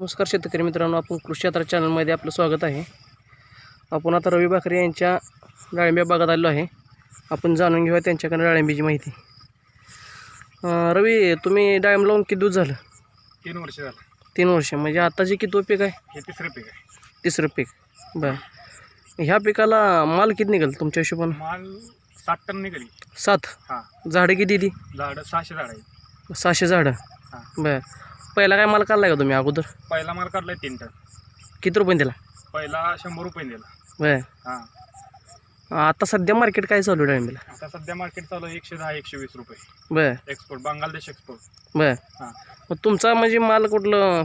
नमस्कार शेतकरी मित्रांनो आपण कृषी यात्रा चॅनलमध्ये आपलं स्वागत आहे. आपण आता रवी बाकरे यांच्या डाळिंब्या बागात आलो आहे. आपण जाणून घेऊया त्यांच्याकडे डाळिंबीची माहिती. रवी तुम्ही डाळिंब लावून किती दिवस झालं? तीन वर्ष झालं. तीन वर्ष. म्हणजे आता जे किती पीक आहे? हे तिसरं पीक आहे. तिसरं पीक. बरं. ह्या पिकाला माल किती निघेल तुमच्या हिशोबानं? माल साठ टन निघाली. सात? हां. झाडं किती ती? झाडं सहाशे झाड सहाशे झाडं. बरं. पहिला काय माल काढला का तुम्ही अगोदर? पहिला माल काढलाय तीन टन. किती रुपये दिला? पहिला शंभर रुपये दिला. बरं हां. आता सध्या मार्केट काय चालू आहे डाळिंबीला आता सध्या मार्केट चालू आहे एकशे दहा एकशे वीस रुपये. बरं. एक्सपोर्ट बांगलादेश एक्सपोर्ट बर. हां. मग तुमचा म्हणजे माल कुठलं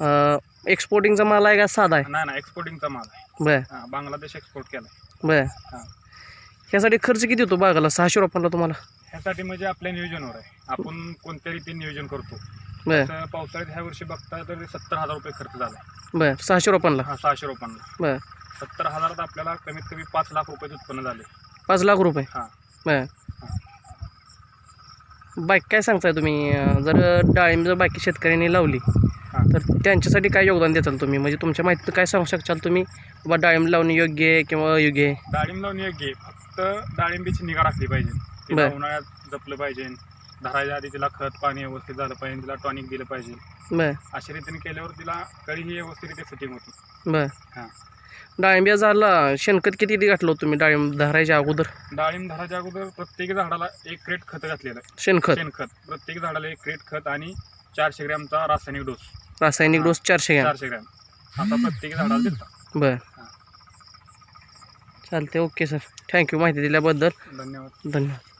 अं, एक्सपोर्टिंगचा माल आहे का साधा आहे? नाही ना एक्सपोर्टिंगचा माल आहे. बर. हां बांगलादेश एक्सपोर्ट केला बर. हां. ह्यासाठी खर्च किती होतो बागाला? सहाशे रुपयाला तुम्हाला? ह्यासाठी म्हणजे आपल्या नियोजनावर आहे. आपण कोणत्या रीतीने नियोजन करतो. बर. तर पावसाळ्यात ह्या वर्षी बघता तर सत्तर हजार रुपये खर्च झाला. बर सहाशे रुपयाला. हा सहाशे रुपयांना बर. सत्तर हजारात आपल्याला कमीत कमी पाच लाख रुपये उत्पन्न झाले. पाच लाख रुपये. हां. बर. बाईक काय सांगताय तुम्ही? अं, जर डाळिंब जर बाकी शेतकऱ्यांनी लावली हां. तर त्यांच्यासाठी काय योगदान देताल तुम्ही? म्हणजे तुमच्या माहितीत काय सांगू शकाल तुम्ही? बाबा डाळिंब लावणे योग्य आहे किंवा अयोग्य आहे? डाळिंब लावून योग्य आहे. फक्त डाळिंबीची निगा राखली पाहिजे. तिला बर. उन्हाळ्यात जपलं पाहिजे. धरायच्या आधी तिला खत पाणी व्यवस्थित झालं पाहिजे तिला टॉनिक दिलं पाहिजे. बर. अशा रीतीने केल्यावर तिला कळी ही व्यवस्थित सेटिंग होती. बर. हां. डाळिंब्या झाला शेणखत किती घातलं होतं तुम्ही डाळिंब धरायच्या अगोदर? डाळिंब धराच्या अगोदर प्रत्येक झाडाला एक क्रेट खत घातलेलं शेणखत? शेणखत. प्रत्येक झाडाला एक क्रेट खत आणि चारशे ग्रॅमचा रासायनिक डोस. रासायनिक. डोस चारशे घ्या चारशे ग्रॅम. आता प्रत्येक झाडाला दिलता बर हां. चालते ओके सर. थँक्यू माहिती दिल्याबद्दल धन्यवाद. धन्यवाद.